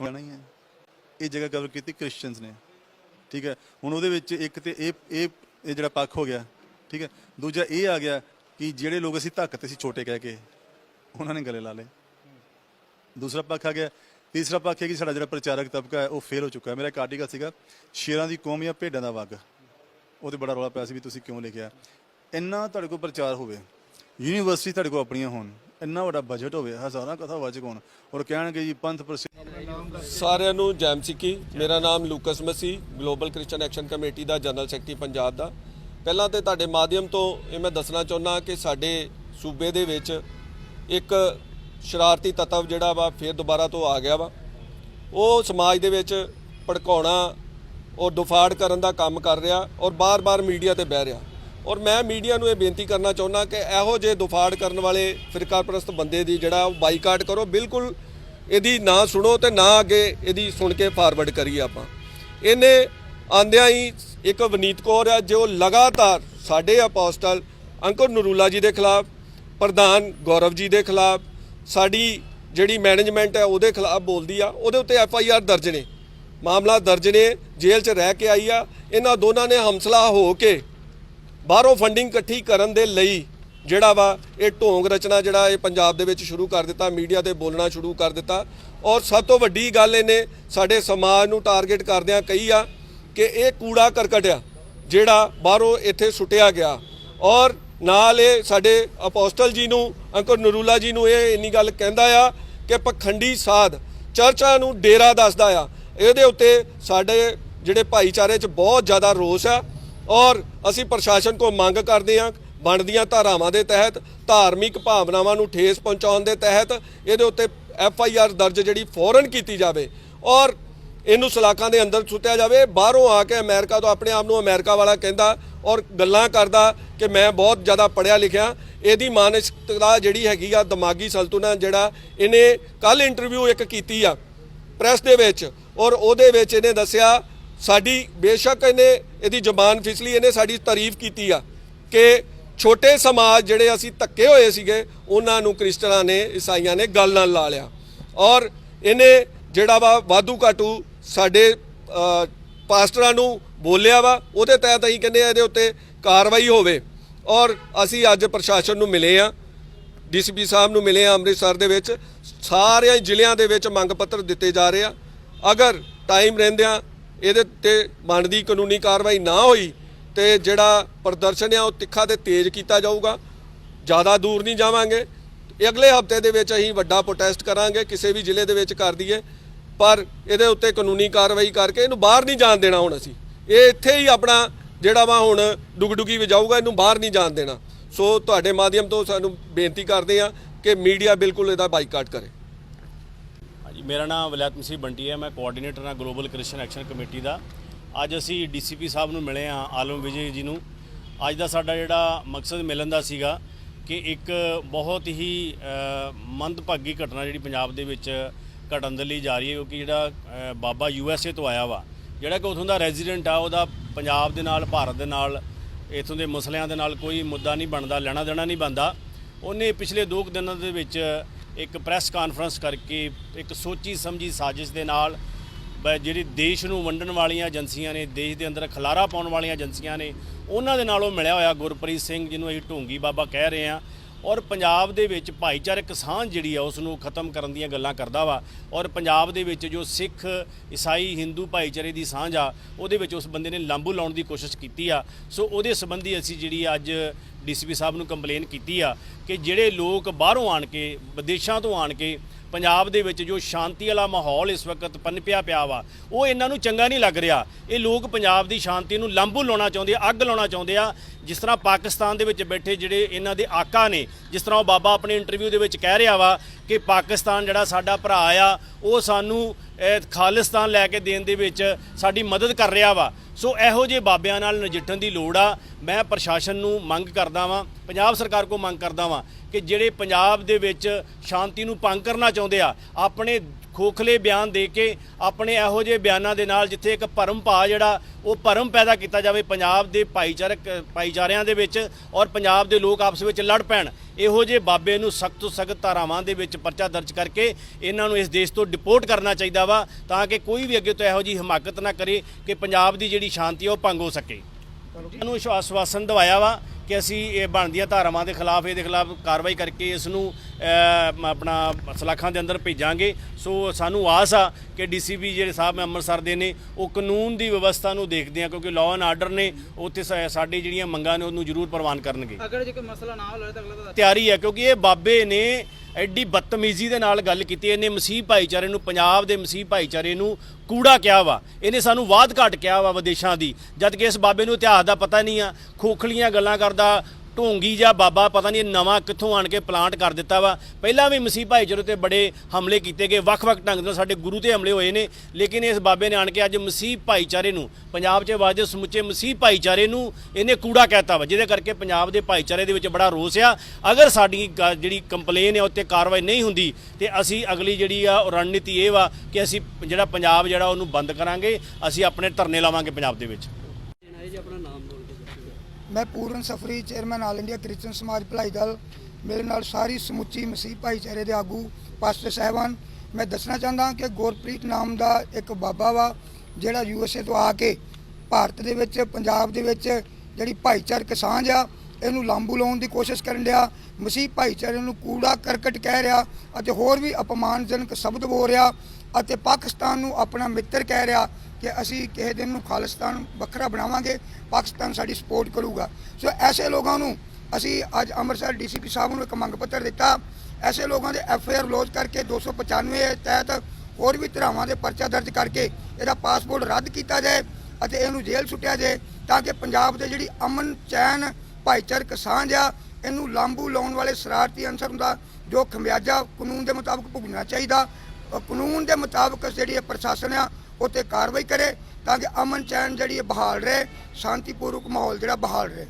ਹੋਣਾ ਹੀ ਹੈ। ਇਹ ਜਗ੍ਹਾ ਕਵਰ ਕੀਤੀ ਕ੍ਰਿਸਚੀਅਨਸ ਨੇ। ਠੀਕ ਹੈ। ਹੁਣ ਉਹਦੇ ਵਿੱਚ ਇੱਕ ਤੇ ਇਹ ਇਹ ਇਹ ਜਿਹੜਾ ਪੱਖ ਹੋ ਗਿਆ। ਠੀਕ ਹੈ। ਦੂਜਾ ਇਹ ਆ ਗਿਆ ਕਿ ਜਿਹੜੇ ਲੋਕ ਅਸੀਂ ਧੱਕ ਤੇ ਸੀ ਛੋਟੇ ਕਹਿ ਕੇ, ਉਹਨਾਂ ਨੇ ਗਲੇ ਲਾ ਲਏ। ਦੂਸਰਾ ਪੱਖ ਆ ਗਿਆ। ਤੀਸਰਾ ਪੱਖ ਹੈ ਕਿ ਸਾਡਾ ਜਿਹੜਾ ਪ੍ਰਚਾਰਕ ਤਬਕਾ ਹੈ, ਉਹ ਫੇਲ ਹੋ ਚੁੱਕਾ ਹੈ। ਮੇਰਾ ਇੱਕ ਆਰਟੀਕਲ ਸੀਗਾ, ਸ਼ੇਰਾਂ ਦੀ ਕੌਮ ਜਾਂ ਭੇਡਾਂ ਦਾ ਵਗ। ਉਹਦੇ ਬੜਾ ਰੌਲਾ ਪਿਆ ਸੀ ਵੀ ਤੁਸੀਂ ਕਿਉਂ ਲਿਖਿਆ। ਇੰਨਾ ਤੁਹਾਡੇ ਕੋਲ ਪ੍ਰਚਾਰ ਹੋਵੇ, ਯੂਨੀਵਰਸਿਟੀ ਤੁਹਾਡੇ ਕੋਲ ਆਪਣੀਆਂ ਹੋਣ, ਇੰਨਾ ਵੱਡਾ ਬਜਟ ਹੋਵੇ, ਹਜ਼ਾਰਾਂ ਕਥਾ ਵਾਚਕ ਹੋਣ, ਔਰ ਕਹਿਣਗੇ ਜੀ ਪੰਥ ਪ੍ਰਸਿੱਧ ਸਾਰਿਆਂ ਨੂੰ ਜੈਮ ਸਿੱਕੀ ਮੇਰਾ ਨਾਮ Lucas Masih global Christian action committee ਦਾ ਜਨਰਲ ਸੈਕਟਰੀ ਪੰਜਾਬ ਦਾ। ਪਹਿਲਾਂ ਤੇ ਤੁਹਾਡੇ ਮਾਧਿਅਮ ਤੋਂ ਇਹ ਮੈਂ ਦੱਸਣਾ ਚਾਹੁੰਦਾ ਕਿ ਸਾਡੇ ਸੂਬੇ ਦੇ ਵਿੱਚ ਇੱਕ ਸ਼ਰਾਰਤੀ ਤੱਤਵ ਜਿਹੜਾ ਵਾ ਫਿਰ ਦੁਬਾਰਾ ਤੋਂ ਆ ਗਿਆ ਵਾ। ਉਹ ਸਮਾਜ ਦੇ ਵਿੱਚ ਭੜਕਾਉਣਾ ਔਰ ਦੁਫਾੜ ਕਰਨ ਦਾ ਕੰਮ ਕਰ ਰਿਹਾ ਔਰ ਬਾਰ-ਬਾਰ ਮੀਡੀਆ ਤੇ ਬਹਿ ਰਿਹਾ। ਔਰ ਮੈਂ ਮੀਡੀਆ ਨੂੰ ਇਹ ਬੇਨਤੀ ਕਰਨਾ ਚਾਹੁੰਦਾ ਕਿ ਇਹੋ ਜਿਹੇ ਦੁਫਾੜ ਕਰਨ ਵਾਲੇ ਫਿਰਕਾਪ੍ਰਸਤ ਬੰਦੇ ਦੀ ਜਿਹੜਾ ਉਹ ਬਾਈਕਾਟ ਕਰੋ। ਬਿਲਕੁਲ ਇਹਦੀ ਨਾ ਸੁਣੋ ਤੇ ਨਾ ਅੱਗੇ ਇਹਦੀ ਸੁਣ ਕੇ ਫਾਰਵਰਡ ਕਰੀਏ ਆਪਾਂ। ਇਹਨੇ ਆਂਦਿਆਂ ਹੀ ਇੱਕ ਵਨੀਤ ਕੌਰ ਆ, ਜੋ ਲਗਾਤਾਰ ਸਾਡੇ ਅਪੋਸਟਲ ਅੰਕੁਰ ਨਰੂਲਾ ਜੀ ਦੇ ਖਿਲਾਫ, ਪ੍ਰਧਾਨ ਗੌਰਵ ਜੀ ਦੇ ਖਿਲਾਫ, ਸਾਡੀ ਜਿਹੜੀ ਮੈਨੇਜਮੈਂਟ ਹੈ ਉਹਦੇ ਖਿਲਾਫ ਬੋਲਦੀ ਆ, ਉਹਦੇ ਉੱਤੇ ਐਫ ਆਈ ਆਰ ਦਰਜ ਨੇ। ਮਾਮਲਾ ਦਰਜ ਨੇ, ਜੇਲ੍ਹ 'ਚ ਰਹਿ ਕੇ ਆਈ ਆ। ਇਹਨਾਂ ਦੋਨਾਂ ਨੇ ਹਮਸਲਾ ਹੋ ਕੇ ਬਾਹਰੋਂ ਫੰਡਿੰਗ ਇਕੱਠੀ ਕਰਨ ਦੇ ਲਈ ਜਿਹੜਾ ਵਾ, ਇਹ ਢੋਂਗ ਰਚਨਾ ਜਿਹੜਾ ਇਹ ਪੰਜਾਬ ਦੇ ਵਿੱਚ ਸ਼ੁਰੂ ਕਰ ਦਿੱਤਾ, ਮੀਡੀਆ ਤੇ ਬੋਲਣਾ ਸ਼ੁਰੂ ਕਰ ਦਿੱਤਾ। ਔਰ ਸਭ ਤੋਂ ਵੱਡੀ ਗੱਲ ਇਹਨੇ ਸਾਡੇ ਸਮਾਜ ਨੂੰ ਟਾਰਗੇਟ ਕਰਦਿਆਂ ਕਹੀ ਆ ਕਿ ਇਹ ਕੂੜਾ ਕਰਕਟ ਆ, ਜਿਹੜਾ ਬਾਹਰੋਂ ਇੱਥੇ ਸੁੱਟਿਆ ਗਿਆ। ਔਰ ਨਾਲ ਇਹ ਸਾਡੇ ਅਪੋਸਟਲ ਜੀ ਨੂੰ, ਅੰਕੁਰ ਨਰੂਲਾ ਜੀ ਨੂੰ ਇਹ ਇੰਨੀ ਗੱਲ ਕਹਿੰਦਾ ਆ ਕਿ ਪਖੰਡੀ ਸਾਧ ਚਰਚਾ ਨੂੰ ਡੇਰਾ ਦੱਸਦਾ ਆ। ਇਹਦੇ ਉੱਤੇ ਸਾਡੇ ਜਿਹੜੇ ਭਾਈਚਾਰੇ 'ਚ ਬਹੁਤ ਜ਼ਿਆਦਾ ਰੋਸ ਆ। ਔਰ ਅਸੀਂ ਪ੍ਰਸ਼ਾਸਨ ਕੋ ਮੰਗ ਕਰਦੇ ਹਾਂ ਬਣਦੀਆਂ ਧਾਰਾਵਾਂ ਦੇ ਤਹਿਤ, ਧਾਰਮਿਕ ਭਾਵਨਾਵਾਂ ਨੂੰ ਠੇਸ ਪਹੁੰਚਾਉਣ ਦੇ ਤਹਿਤ ਇਹਦੇ ਉੱਤੇ ਐਫ ਆਈ ਆਰ ਦਰਜ ਜਿਹੜੀ ਫੌਰਨ ਕੀਤੀ ਜਾਵੇ ਔਰ ਇਹਨੂੰ ਸਲਾਖਾਂ ਦੇ ਅੰਦਰ ਸੁੱਟਿਆ ਜਾਵੇ। ਬਾਹਰੋਂ ਆ ਕੇ ਅਮਰੀਕਾ ਤੋਂ ਆਪਣੇ ਆਪ ਨੂੰ ਅਮਰੀਕਾ ਵਾਲਾ ਕਹਿੰਦਾ ਔਰ ਗੱਲਾਂ ਕਰਦਾ ਕਿ ਮੈਂ ਬਹੁਤ ਜ਼ਿਆਦਾ ਪੜ੍ਹਿਆ ਲਿਖਿਆ। ਇਹਦੀ ਮਾਨਸਿਕਤਾ ਜਿਹੜੀ ਹੈਗੀ ਆ, ਦਿਮਾਗੀ ਸੰਤੁਲਨ ਜਿਹੜਾ ਇਹਨੇ ਕੱਲ ਇੰਟਰਵਿਊ ਇੱਕ ਕੀਤੀ ਆ ਪ੍ਰੈਸ ਦੇ ਵਿੱਚ ਔਰ ਉਹਦੇ ਵਿੱਚ ਇਹਨੇ ਦੱਸਿਆ, ਸਾਡੀ ਬੇਸ਼ੱਕ ਇਹਨੇ, ਇਹਦੀ ਜ਼ਬਾਨ ਫਿਸਲੀ, ਇਹਨੇ ਸਾਡੀ ਤਾਰੀਫ ਕੀਤੀ ਆ ਕਿ ਛੋਟੇ ਸਮਾਜ ਜਿਹੜੇ ਅਸੀਂ ਧੱਕੇ ਹੋਏ ਸੀਗੇ, ਉਹਨਾਂ ਨੂੰ ਕ੍ਰਿਸਚਨਾਂ ਨੇ, ਈਸਾਈਆਂ ਨੇ ਗੱਲ ਨਾਲ ਲਾ ਲਿਆ। ਔਰ ਇਹਨੇ ਜਿਹੜਾ ਵਾ ਵਾਧੂ ਘਾਟੂ ਸਾਡੇ ਪਾਸਟਰਾਂ ਨੂੰ ਬੋਲਿਆ ਵਾ, ਉਹਦੇ ਤਹਿਤ ਅਸੀਂ ਕਹਿੰਦੇ ਆ ਇਹਦੇ ਉੱਤੇ ਕਾਰਵਾਈ ਹੋਵੇ। ਔਰ ਅਸੀਂ ਅੱਜ ਪ੍ਰਸ਼ਾਸਨ ਨੂੰ ਮਿਲੇ ਆ ਡੀਸੀਪੀ ਸਾਹਿਬ ਨੂੰ ਮਿਲੇ ਆ ਅੰਮ੍ਰਿਤਸਰ ਦੇ ਵਿੱਚ। ਸਾਰਿਆਂ ਜ਼ਿਲ੍ਹਿਆਂ ਦੇ ਵਿੱਚ ਮੰਗ ਪੱਤਰ ਦਿੱਤੇ ਜਾ ਰਹੇ ਆ। ਅਗਰ ਟਾਈਮ ਰਹਿੰਦਿਆਂ ਇਹਦੇ ਤੇ ਬਣਦੀ ਕਾਨੂੰਨੀ ਕਾਰਵਾਈ ਨਾ ਹੋਈ ਤੇ ਜਿਹੜਾ ਪ੍ਰਦਰਸ਼ਨ ਆ ਉਹ ਤਿੱਖਾ ਤੇ ਤੇਜ਼ ਕੀਤਾ ਜਾਊਗਾ। ਜ਼ਿਆਦਾ ਦੂਰ ਨਹੀਂ ਜਾਵਾਂਗੇ। ਅਗਲੇ ਹਫ਼ਤੇ ਦੇ ਵਿੱਚ ਅਸੀਂ ਵੱਡਾ ਪ੍ਰੋਟੈਸਟ ਕਰਾਂਗੇ, ਕਿਸੇ ਵੀ ਜ਼ਿਲ੍ਹੇ ਦੇ ਵਿੱਚ ਕਰ ਦਈਏ। ਪਰ ਇਹਦੇ ਉੱਤੇ ਕਾਨੂੰਨੀ ਕਾਰਵਾਈ ਕਰਕੇ ਇਹਨੂੰ ਬਾਹਰ ਨਹੀਂ ਜਾਣ ਦੇਣਾ ਹੁਣ ਅਸੀਂ। ਇਹ ਇੱਥੇ ਹੀ ਆਪਣਾ ਜਿਹੜਾ ਵਾ ਹੁਣ ਡੁਗਡੁਗੀ ਵਜਾਊਗਾ, ਇਹਨੂੰ ਬਾਹਰ ਨਹੀਂ ਜਾਣ ਦੇਣਾ। ਸੋ ਤੁਹਾਡੇ ਮਾਧਿਅਮ ਤੋਂ ਸਾਨੂੰ ਬੇਨਤੀ ਕਰਦੇ ਆ ਕਿ ਮੀਡੀਆ ਬਿਲਕੁਲ ਇਹਦਾ ਬਾਈਕਾਟ ਕਰੇ। ਹਾਂਜੀ, ਮੇਰਾ ਨਾਮ ਵਲੈਤ ਮਸੀਹ ਬੰਟੀ ਹੈ। ਮੈਂ ਕੋਆਰਡੀਨੇਟਰ ਹਾਂ ਗਲੋਬਲ ਕ੍ਰਿਸਚੀਅਨ ਐਕਸ਼ਨ ਕਮੇਟੀ ਦਾ। ਅੱਜ ਅਸੀਂ ਡੀਸੀਪੀ ਸਾਹਿਬ ਨੂੰ ਮਿਲੇ ਹਾਂ, ਆਲਮ ਵਿਜੇ ਜੀ ਨੂੰ। ਅੱਜ ਦਾ ਸਾਡਾ ਜਿਹੜਾ ਮਕਸਦ ਮਿਲਣ ਦਾ ਸੀਗਾ ਕਿ ਇੱਕ ਬਹੁਤ ਹੀ ਮੰਦਭਾਗੀ ਘਟਨਾ ਜਿਹੜੀ ਪੰਜਾਬ ਦੇ ਵਿੱਚ ਘਟਣ ਦੇ ਲਈ ਜਾ ਰਹੀ ਹੈ, ਕਿਉਂਕਿ ਜਿਹੜਾ ਬਾਬਾ ਯੂ ਐਸ ਏ ਤੋਂ ਆਇਆ ਵਾ, ਜਿਹੜਾ ਕਿ ਉਥੋਂ ਦਾ ਰੈਜ਼ੀਡੈਂਟ ਆ, ਉਹਦਾ ਪੰਜਾਬ ਦੇ ਨਾਲ, ਭਾਰਤ ਦੇ ਨਾਲ, ਇਥੋਂ ਦੇ ਮਸਲਿਆਂ ਦੇ ਨਾਲ ਕੋਈ ਮੁੱਦਾ ਨਹੀਂ ਬਣਦਾ, ਲੈਣਾ ਦੇਣਾ ਨਹੀਂ ਬਣਦਾ। ਉਹਨੇ ਪਿਛਲੇ ਦੋ ਕੁ ਦਿਨਾਂ ਦੇ ਵਿੱਚ ਇੱਕ ਪ੍ਰੈਸ ਕਾਨਫਰੰਸ ਕਰਕੇ ਇੱਕ ਸੋਚੀ ਸਮਝੀ ਸਾਜ਼ਿਸ਼ ਦੇ ਨਾਲ ਜਿਹੜੀ ਦੇਸ਼ ਨੂੰ ਵੰਡਣ ਵਾਲੀਆਂ ਏਜੰਸੀਆਂ ਨੇ, ਦੇਸ਼ ਦੇ ਅੰਦਰ ਖਲਾਰਾ ਪਾਉਣ ਵਾਲੀਆਂ ਏਜੰਸੀਆਂ ਨੇ, ਉਹਨਾਂ ਦੇ ਨਾਲ ਉਹ ਮਿਲਿਆ ਹੋਇਆ ਗੁਰਪ੍ਰੀਤ ਸਿੰਘ, ਜਿਹਨੂੰ ਅਸੀਂ ਢੋਂਗੀ ਬਾਬਾ ਕਹਿ ਰਹੇ ਹਾਂ। ਔਰ ਪੰਜਾਬ ਦੇ ਵਿੱਚ ਭਾਈਚਾਰਕ ਸਾਂਝ ਜਿਹੜੀ ਆ ਉਸ ਨੂੰ ਖਤਮ ਕਰਨ ਦੀਆਂ ਗੱਲਾਂ ਕਰਦਾ ਵਾ। ਔਰ ਪੰਜਾਬ ਦੇ ਵਿੱਚ ਜੋ ਸਿੱਖ, ਈਸਾਈ, ਹਿੰਦੂ ਭਾਈਚਾਰੇ ਦੀ ਸਾਂਝ ਆ, ਉਹਦੇ ਵਿੱਚ ਉਸ ਬੰਦੇ ਨੇ ਲਾਂਬੂ ਲਾਉਣ ਦੀ ਕੋਸ਼ਿਸ਼ ਕੀਤੀ ਆ। ਸੋ ਉਹਦੇ ਸੰਬੰਧੀ ਅਸੀਂ ਜਿਹੜੀ ਅੱਜ ਡੀਸੀਪੀ ਸਾਹਿਬ ਨੂੰ ਕੰਪਲੇਨ ਕੀਤੀ ਆ ਕਿ ਜਿਹੜੇ ਲੋਕ ਬਾਹਰੋਂ ਆਣ ਕੇ, ਵਿਦੇਸ਼ਾਂ ਤੋਂ ਆਣ ਕੇ ਪੰਜਾਬ ਦੇ ਵਿੱਚ ਜੋ ਸ਼ਾਂਤੀ ਵਾਲਾ ਮਾਹੌਲ ਇਸ ਵਕਤ ਪਨਪਿਆ ਪਿਆ ਵਾ, ਉਹ ਇਹਨਾਂ ਨੂੰ ਚੰਗਾ ਨਹੀਂ ਲੱਗ ਰਿਹਾ। ਇਹ ਲੋਕ ਪੰਜਾਬ ਦੀ ਸ਼ਾਂਤੀ ਨੂੰ ਲਾਂਬੂ ਲਾਉਣਾ ਚਾਹੁੰਦੇ ਆ, ਅੱਗ ਲਾਉਣਾ ਚਾਹੁੰਦੇ ਆ। ਜਿਸ ਤਰ੍ਹਾਂ ਪਾਕਿਸਤਾਨ ਦੇ ਵਿੱਚ ਬੈਠੇ ਜਿਹੜੇ ਇਹਨਾਂ ਦੇ ਆਕਾ ਨੇ, ਜਿਸ ਤਰ੍ਹਾਂ ਉਹ ਬਾਬਾ ਆਪਣੇ ਇੰਟਰਵਿਊ ਦੇ ਵਿੱਚ ਕਹਿ ਰਿਹਾ ਵਾ ਕਿ ਪਾਕਿਸਤਾਨ ਜਿਹੜਾ ਸਾਡਾ ਭਰਾ ਆ, ਉਹ ਸਾਨੂੰ ਖਾਲਿਸਤਾਨ ਲੈ ਕੇ ਦੇਣ ਦੇ ਵਿੱਚ ਸਾਡੀ ਮਦਦ ਕਰ ਰਿਹਾ ਵਾ। ਸੋ ਇਹੋ ਜਿਹੇ ਬਾਬਿਆਂ ਨਾਲ ਨਜਿੱਠਣ ਦੀ ਲੋੜ ਆ। ਮੈਂ ਪ੍ਰਸ਼ਾਸਨ ਨੂੰ ਮੰਗ ਕਰਦਾ ਵਾਂ, ਪੰਜਾਬ ਸਰਕਾਰ ਕੋ ਮੰਗ ਕਰਦਾ ਵਾਂ ਕਿ ਜਿਹੜੇ ਪੰਜਾਬ ਦੇ ਵਿੱਚ ਸ਼ਾਂਤੀ ਨੂੰ ਭੰਗ ਕਰਨਾ ਚਾਹੁੰਦੇ ਆ, ਆਪਣੇ ਖੋਖਲੇ ਬਿਆਨ ਦੇ ਕੇ ਆਪਣੇ ਇਹੋ ਜਿਹੇ ਬਿਆਨਾਂ ਦੇ ਨਾਲ ਜਿੱਥੇ ਇੱਕ ਭਰਮ ਭਾ ਜਿਹੜਾ ਉਹ ਭਰਮ ਪੈਦਾ ਕੀਤਾ ਜਾਵੇ ਪੰਜਾਬ ਦੇ ਭਾਈਚਾਰਕ ਭਾਈਚਾਰਿਆਂ ਦੇ ਵਿੱਚ ਔਰ ਪੰਜਾਬ ਦੇ ਲੋਕ ਆਪਸ ਵਿੱਚ ਲੜ ਪੈਣ। ਇਹੋ ਜਿਹੇ ਬਾਬੇ ਨੂੰ ਸਖਤ ਤੋਂ ਸਖਤ ਧਾਰਾਵਾਂ ਦੇ ਵਿੱਚ ਪਰਚਾ ਦਰਜ ਕਰਕੇ ਇਹਨਾਂ ਨੂੰ ਇਸ ਦੇਸ਼ ਤੋਂ ਡਿਪੋਰਟ ਕਰਨਾ ਚਾਹੀਦਾ ਵਾ ਤਾਂ ਕਿ ਕੋਈ ਵੀ ਅੱਗੇ ਤੋਂ ਇਹੋ ਜਿਹੀ ਹਮਾਕਤ ਨਾ ਕਰੇ ਕਿ ਪੰਜਾਬ ਦੀ ਜਿਹੜੀ ਸ਼ਾਂਤੀ ਉਹ ਭੰਗ ਹੋ ਸਕੇ। ਨੂੰ ਆਸ਼ਵਾਸਨ ਦਵਾਇਆ ਵਾ ਕਿ ਅਸੀਂ ਇਹ ਬਣਦੀਆਂ ਧਾਰਾਵਾਂ ਦੇ ਖਿਲਾਫ ਇਹਦੇ ਖਿਲਾਫ ਕਾਰਵਾਈ ਕਰਕੇ ਇਸ ਨੂੰ ਆਪਣਾ ਸਲਾਖਾਂ ਦੇ ਅੰਦਰ ਭੇਜਾਂਗੇ। ਸੋ ਸਾਨੂੰ ਆਸ ਆ ਕਿ ਡੀਸੀਪੀ ਜਿਹੜੇ ਸਾਹਿਬ ਅੰਮ੍ਰਿਤਸਰ ਦੇ ਨੇ ਉਹ ਕਾਨੂੰਨ ਦੀ ਵਿਵਸਥਾ ਨੂੰ ਦੇਖਦੇ ਆ ਕਿਉਂਕਿ ਲਾਅ ਐਂਡ ਆਰਡਰ ਨੇ ਉੱਥੇ ਸਾਡੀ ਜਿਹੜੀਆਂ ਮੰਗਾਂ ਨੇ ਉਹਨੂੰ ਜ਼ਰੂਰ ਪ੍ਰਵਾਨ ਕਰਨਗੇ। ਅਗਰ ਜੇ ਕੋਈ ਮਸਲਾ ਨਾ ਹੋਵੇ ਤਾਂ ਅਗਲਾ ਤਿਆਰੀ ਹੈ ਕਿਉਂਕਿ ਇਹ ਬਾਬੇ ਨੇ ਐਡੀ ਬਦਤਮੀਜ਼ੀ ਦੇ ਨਾਲ ਗੱਲ ਕੀਤੀ ਇਹਨੇ ਮਸੀਹ ਭਾਈਚਾਰੇ ਨੂੰ ਪੰਜਾਬ ਦੇ ਮਸੀਹ ਭਾਈਚਾਰੇ ਨੂੰ ਕੂੜਾ ਕਿਹਾ ਵਾ। ਇਹਨੇ ਸਾਨੂੰ ਬਾਤ ਘਾਟ ਕਿਹਾ ਵਾ ਵਿਦੇਸ਼ਾਂ ਦੀ ਜਦ ਕਿ ਇਸ ਬਾਬੇ ਨੂੰ ਇਤਿਹਾਸ ਦਾ ਪਤਾ ਨਹੀਂ ਆ। ਖੋਖਲੀਆਂ ਗੱਲਾਂ ਕਰਦਾ ਦਾ ਢੋਂਗੀ ਜਾਂ ਬਾਬਾ ਪਤਾ ਨਹੀਂ ਨਵਾਂ ਕਿੱਥੋਂ ਆਣ ਕੇ ਪਲਾਂਟ ਕਰ ਦਿੱਤਾ ਵਾ। ਪਹਿਲਾਂ ਵੀ ਮਸੀਹ ਭਾਈਚਾਰੇ ਤੇ ਬੜੇ ਹਮਲੇ ਕੀਤੇ ਗਏ, ਵੱਖ-ਵੱਖ ਢੰਗ ਨਾਲ ਸਾਡੇ ਗੁਰੂ ਤੇ ਹਮਲੇ ਹੋਏ ਨੇ। ਲੇਕਿਨ ਇਸ ਬਾਬੇ ਨੇ ਆਣ ਕੇ ਅੱਜ ਮਸੀਹ ਭਾਈਚਾਰੇ ਨੂੰ, ਪੰਜਾਬ 'ਚ ਵਾਜੇ ਸਮੁੱਚੇ ਮਸੀਹ ਭਾਈਚਾਰੇ ਨੂੰ ਇਹਨੇ ਕੂੜਾ ਕਹਿਤਾ ਵਾ, ਜਿਹਦੇ ਕਰਕੇ ਪੰਜਾਬ ਦੇ ਭਾਈਚਾਰੇ ਦੇ ਵਿੱਚ ਬੜਾ ਰੋਸ ਆ। ਅਗਰ ਸਾਡੀ ਗ- ਜਿਹੜੀ ਕੰਪਲੇਨ ਹੈ ਉੱਤੇ ਕਾਰਵਾਈ ਨਹੀਂ ਹੁੰਦੀ, ਤੇ ਅਸੀਂ ਅਗਲੀ ਜਿਹੜੀ ਆ ਉਹ ਰਣਨੀਤੀ ਇਹ ਵਾ ਕਿ ਅਸੀਂ ਜਿਹੜਾ ਪੰਜਾਬ ਜਿਹੜਾ ਉਹਨੂੰ ਬੰਦ ਕਰਾਂਗੇ, ਅਸੀਂ ਆਪਣੇ ਧਰਨੇ ਲਾਵਾਂਗੇ ਪੰਜਾਬ ਦੇ ਵਿੱਚ। ਮੈਂ Puran Safri chairman all India Christian Samaj Bhalai Dal, ਮੇਰੇ ਨਾਲ ਸਾਰੀ ਸਮੁੱਚੀ ਮਸੀਹ ਭਾਈਚਾਰੇ ਦੇ ਆਗੂ, ਪਾਸਟਰ ਸਾਹਿਬਾਨ। ਮੈਂ ਦੱਸਣਾ ਚਾਹੁੰਦਾ ਕਿ ਗੁਰਪ੍ਰੀਤ ਨਾਮ ਦਾ ਇੱਕ ਬਾਬਾ ਵਾ, ਜਿਹੜਾ ਯੂਐਸਏ ਤੋਂ ਆ ਕੇ ਭਾਰਤ ਦੇ ਵਿੱਚ, ਪੰਜਾਬ ਦੇ ਵਿੱਚ ਜਿਹੜੀ ਭਾਈਚਾਰਕ ਸਾਂਝ ਆ ਇਹਨੂੰ ਲਾਂਬੂ ਲਾਉਣ ਦੀ ਕੋਸ਼ਿਸ਼ ਕਰਨ ਡਿਆ। ਮਸੀਹ ਭਾਈਚਾਰੇ ਨੂੰ ਕੂੜਾ ਕਰਕਟ ਕਹਿ ਰਿਹਾ ਅਤੇ ਹੋਰ ਵੀ ਅਪਮਾਨਜਨਕ ਸ਼ਬਦ ਬੋਲ ਰਿਹਾ ਅਤੇ ਪਾਕਿਸਤਾਨ ਨੂੰ ਆਪਣਾ ਮਿੱਤਰ ਕਹਿ ਰਿਹਾ ਕਿ ਅਸੀਂ ਕਿਸੇ ਦਿਨ ਨੂੰ ਖਾਲਿਸਤਾਨ ਵੱਖਰਾ ਬਣਾਵਾਂਗੇ, ਪਾਕਿਸਤਾਨ ਸਾਡੀ ਸਪੋਰਟ ਕਰੂਗਾ। ਸੋ ਐਸੇ ਲੋਕਾਂ ਨੂੰ ਅਸੀਂ ਅੱਜ ਅੰਮ੍ਰਿਤਸਰ ਡੀਸੀਪੀ ਸਾਹਿਬ ਨੂੰ ਇੱਕ ਮੰਗ ਪੱਤਰ ਦਿੱਤਾ। ਐਸੇ ਲੋਕਾਂ ਦੇ ਐਫ ਆਈ ਆਰ ਲੋਜ ਕਰਕੇ 295 ਤਹਿਤ ਹੋਰ ਵੀ ਧਰਾਵਾਂ ਦੇ ਪਰਚਾ ਦਰਜ ਕਰਕੇ ਇਹਦਾ ਪਾਸਪੋਰਟ ਰੱਦ ਕੀਤਾ ਜਾਏ ਅਤੇ ਇਹਨੂੰ ਜੇਲ੍ਹ ਸੁੱਟਿਆ ਜਾਏ ਤਾਂ ਕਿ ਪੰਜਾਬ ਦੇ ਜਿਹੜੀ ਅਮਨ, ਚੈਨ ਭਾਈਚਾਰਕ ਸਾਂਝ ਆ, ਇਹਨੂੰ ਲਾਂਬੂ ਲਾਉਣ ਵਾਲੇ ਸ਼ਰਾਰਤੀ ਅਨਸਰ ਹੁੰਦਾ, ਜੋ ਖਮਿਆਜਾ ਕਾਨੂੰਨ ਦੇ ਮੁਤਾਬਕ ਭੁਗਣਾ ਚਾਹੀਦਾ। ਕਾਨੂੰਨ ਦੇ ਮੁਤਾਬਕ ਜਿਹੜੀ ਇਹ ਪ੍ਰਸ਼ਾਸਨ ਆ, ਉਹ 'ਤੇ ਕਾਰਵਾਈ ਕਰੇ, ਤਾਂ ਕਿ ਅਮਨ ਚੈਨ ਜਿਹੜੀ ਬਹਾਲ ਰਹੇ ਸ਼ਾਂਤੀਪੂਰਵਕ ਮਾਹੌਲ ਜਿਹੜਾ ਬਹਾਲ ਰਹੇ।